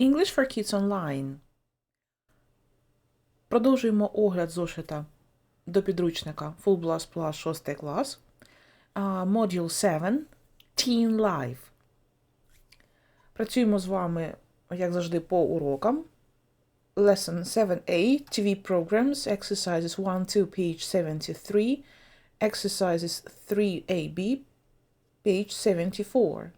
English for Kids Online. Продовжуємо огляд зошита до підручника Full Blast Plus 6 клас. Module 7 Teen Life. Працюємо з вами, як завжди, по урокам. Lesson 7a TV Programs, Exercises 1 2, page 73. Exercises 3ab, page 74.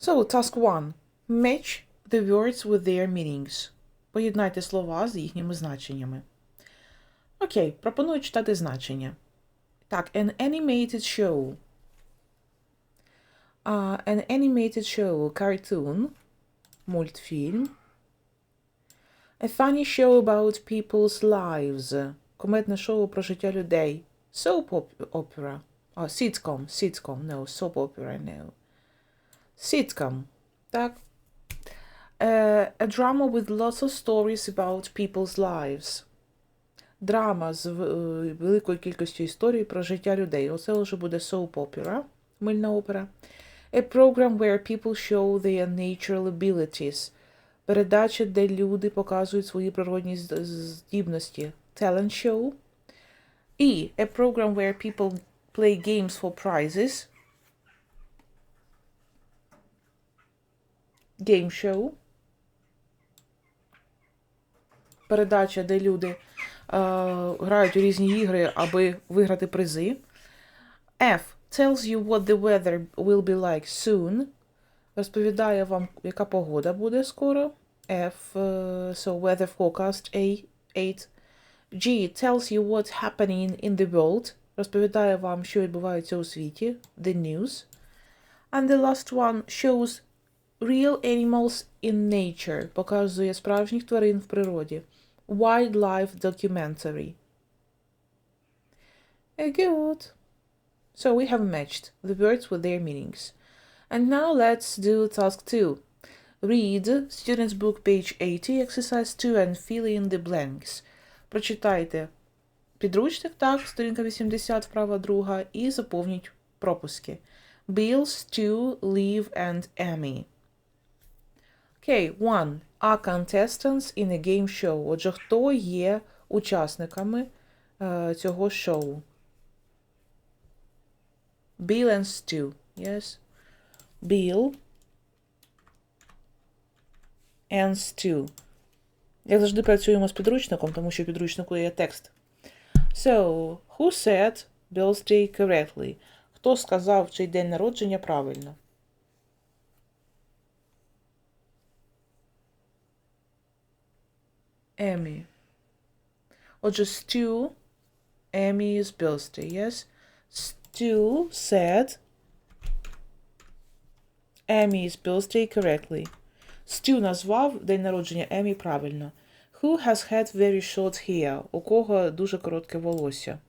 So, task 1. Match the words with their meanings. Поєднайте слова з їхніми значеннями. Окей, пропоную читати значення. Так, an animated show. Uh, an animated show, cartoon, мультфільм. A funny show about people's lives. Комедне шоу про життя людей. Soap op- opera. Oh, sitcom, sitcom, no, soap opera, no. Sitcom. Так. Е, a drama with lots of stories about people's lives. Драма з е, великою кількістю історій про життя людей. Оце вже буде soap opera, мильна опера. A program where people show their natural abilities. Передача, де люди показують свої природні здібності. Talent show. І a program where people play games for prizes. Show. Передача, де люди е, грають у різні ігри, аби виграти призи. F. Tells you what the weather will be like soon. Розповідає вам, яка погода буде скоро. F. е, so weather forecast A. 8. G. Tells you what's happening in the world. Розповідає вам, що відбувається у світі. The news. And the last one shows real animals in nature. Показує справжніх тварин в природі. Wildlife documentary. Uh, Good. So we have matched the words with their meanings. And now let's do task 2. Read student's book page 80, exercise 2 and fill in the blanks. Прочитайте підручник, так, сторінка 80, вправа друга, і заповніть пропуски. Bill, Stu, Liv and Amy. Okay, one. Are contestants in a game show. Отже, хто є учасниками е, цього шоу? Bill and Stu. Yes. Bill and Stu. Як завжди працюємо з підручником, тому що в підручнику є текст. So, who said birthday correctly? Хто сказав чий день народження правильно? Emmy. Отже, Stu, Emmy's birthday, yes? Stu said Emmy's birthday correctly. Stu назвав день народження Емі правильно. Who has had very short hair? У кого дуже коротке волосся?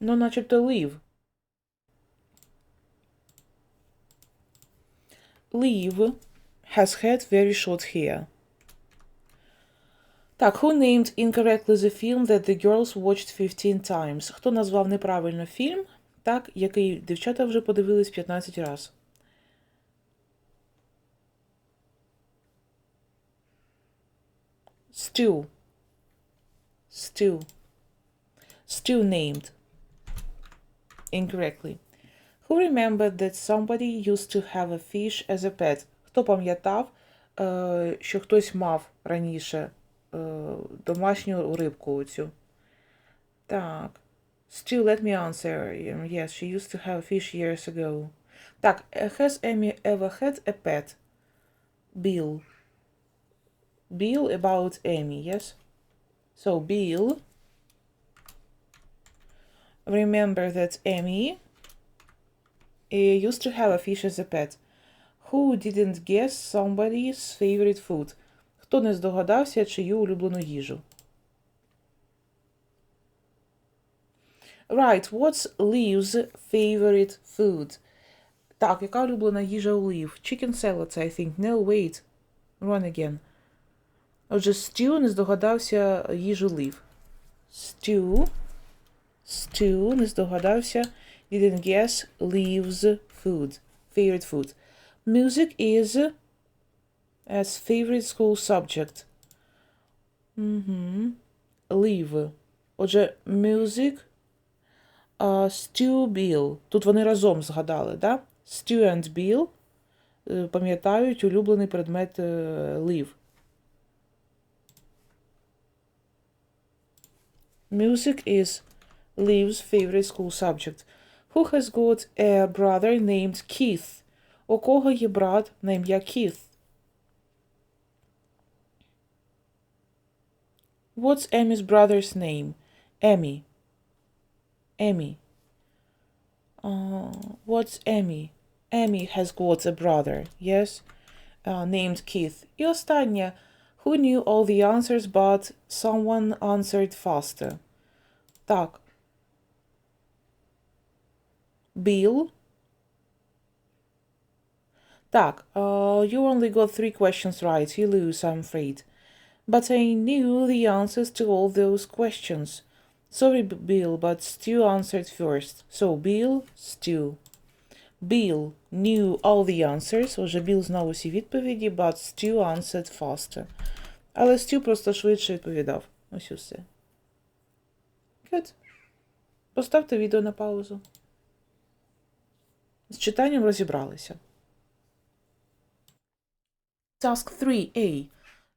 Ну, начебто Liv. Liv has had very short hair. Так, who named incorrectly the film that the girls watched 15 times? Хто назвав неправильно фільм, так, який дівчата вже подивились 15 раз? Stu. Stu. Stu named incorrectly. Who remembered that somebody used to have a fish as a pet? Хто пам'ятав, е, що хтось мав раніше е, домашню рибку оцю? Так. Stu, let me answer. Um, Yes, she used to have a fish years ago. Так, uh, has Amy ever had a pet? Bill. Bill about Amy, yes? So, Bill remember that Amy uh, used to have a fish as a pet. Who didn't guess somebody's favorite food? Хто не здогадався, чию улюблену їжу? Right, what's Liv's favorite food? Так, яка улюблена їжа у Liv? Chicken salads, I think. No, wait. Run again. Отже, Stu не здогадався їжу Liv. stew. Stew, не здогадався. Didn't guess. Leaves food. Favorite food. Music is as favorite school subject. Угу. Leave. Отже, music. Uh, Stew Bill. Тут вони разом згадали, да? Stew and Bill е, пам'ятають улюблений предмет е, leave. Music is Liv's favorite school subject. Who has got a brother named Keith? У кого є брат на ім'я Keith? What's Emmy's brother's name? Emmy. Emmy. Uh, what's Emmy? Emmy has got a brother, yes? Uh, named Keith. І останнє. Who knew all the answers, but someone answered faster? Так. Bill. Так, uh, you only got three questions right. You lose, I'm afraid. But I knew the answers to all those questions. Sorry, B- Bill, but Stu answered first. So, Bill, Stu. Bill knew all the answers. Уже Біл знав усі відповіді, but Stu answered faster. Але Стю просто швидше відповідав. Ось і все. Good. Поставте відео на паузу. З читанням розібралися. Task 3a.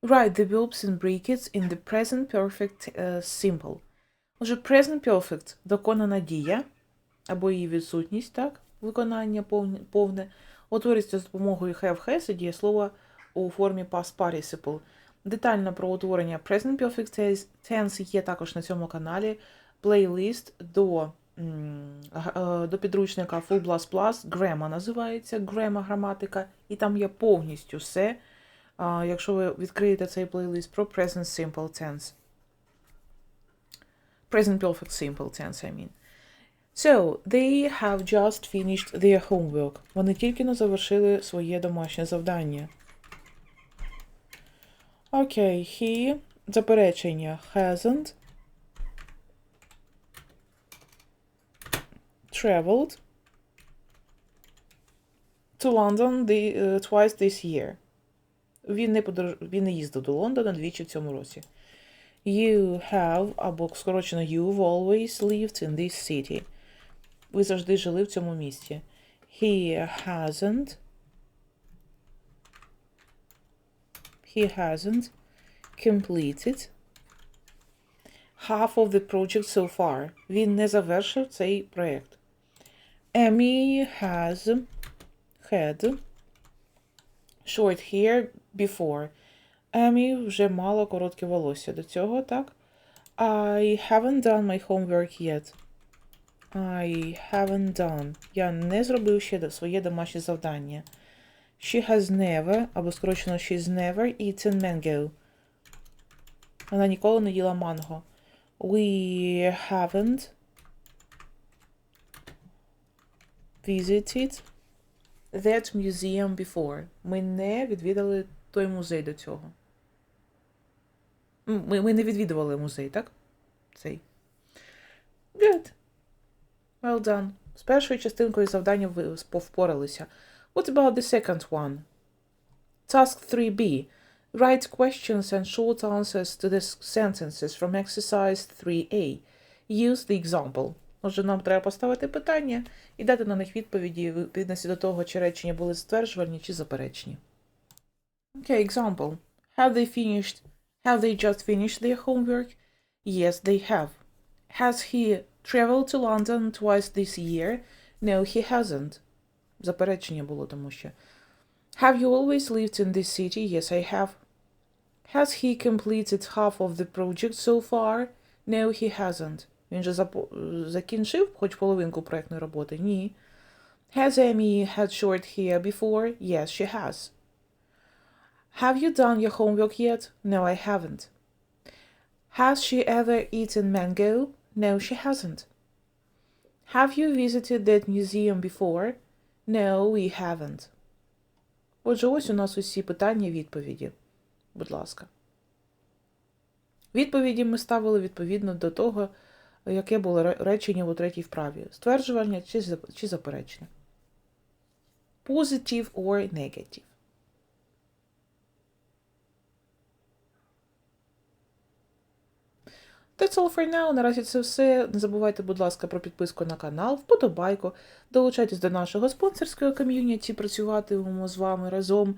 Write the verbs in brackets in the present perfect uh, simple. Отже, present perfect – доконана дія або її відсутність, так? Виконання повне, повне. Утворюється з допомогою have has і дієслова у формі past participle. Детально про утворення present perfect tense є також на цьому каналі. Плейлист до, е, до підручника Full Plus Plus Grammar називається Grammar граматика, і там є повністю все. Якщо ви відкриєте цей плейлист про Present Simple Tense. Present Perfect Simple Tense, I mean. So, they have just finished their homework. Вони тільки не завершили своє домашнє завдання. Окей, he, заперечення, hasn't traveled to London the, uh, twice this year. Він не, подорож... він не їздив до Лондона двічі в цьому році. You have, або скорочено you've always lived in this city. Ви завжди жили в цьому місті. He hasn't. He hasn't completed half of the project so far. Він не завершив цей проєкт. Emmy has had short hair before. Емі вже мала коротке волосся до цього, так? I haven't done my homework yet. I haven't done. Я не зробив ще своє домашнє завдання. She has never, або скорочено she's never eaten mango. Вона ніколи не їла манго. We haven't visited that museum before. Ми не відвідали той музей до цього. М, Ми, ми не відвідували музей, так? Цей. Good. Well done. З першою частинкою завдання ви впоралися. What about the second one? Task 3b. Write questions and short answers to the s- sentences from exercise 3a. Use the example. Отже, нам треба поставити питання і дати на них відповіді відповідності до того, чи речення були стверджувальні чи заперечні. Okay, example. Have they finished? Have they just finished their homework? Yes, they have. Has he traveled to London twice this year? No, he hasn't. Заперечення було тому що. Have you always lived in this city? Yes, I have. Has he completed half of the project so far? No, he hasn't. Він же закінчив хоч половинку проектної роботи? Ні. Has Amy had short hair before? Yes, she has. Have you done your homework yet? No, I haven't. Has she ever eaten mango? No, she hasn't. Have you visited that museum before? No, we haven't. Отже, ось у нас усі питання і відповіді. Будь ласка. Відповіді ми ставили відповідно до того, яке було речення у третій вправі: стверджування чи, зап- чи заперечення. Positive or negative. That's all for now. Наразі це все. Не забувайте, будь ласка, про підписку на канал, вподобайку. Долучайтесь до нашого спонсорського ком'юніті, працюватимемо з вами разом.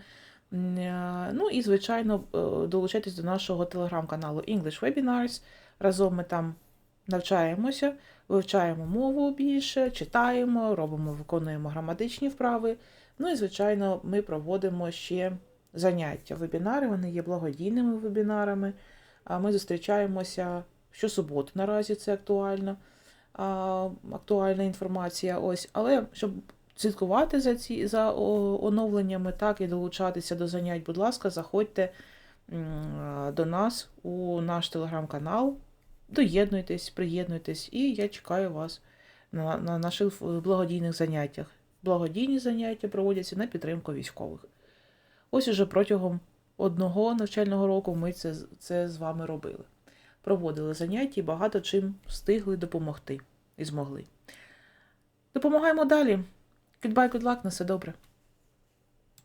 Е, Ну і, звичайно, е, долучайтесь до нашого телеграм-каналу English Webinars. Разом ми там навчаємося, вивчаємо мову більше, читаємо, робимо, виконуємо граматичні вправи. Ну і, звичайно, ми проводимо ще заняття. Вебінари, вони є благодійними вебінарами. Ми зустрічаємося щосуботу. Наразі це актуально, актуальна інформація. Ось, але щоб слідкувати за ці за оновленнями, так і долучатися до занять, будь ласка, заходьте до нас у наш телеграм-канал. Доєднуйтесь, приєднуйтесь, і я чекаю вас на, на наших благодійних заняттях. Благодійні заняття проводяться на підтримку військових. Ось уже протягом одного навчального року ми це, це з вами робили. Проводили заняття і багато чим встигли допомогти і змогли. Допомагаємо далі. Goodbye, good luck, на все добре.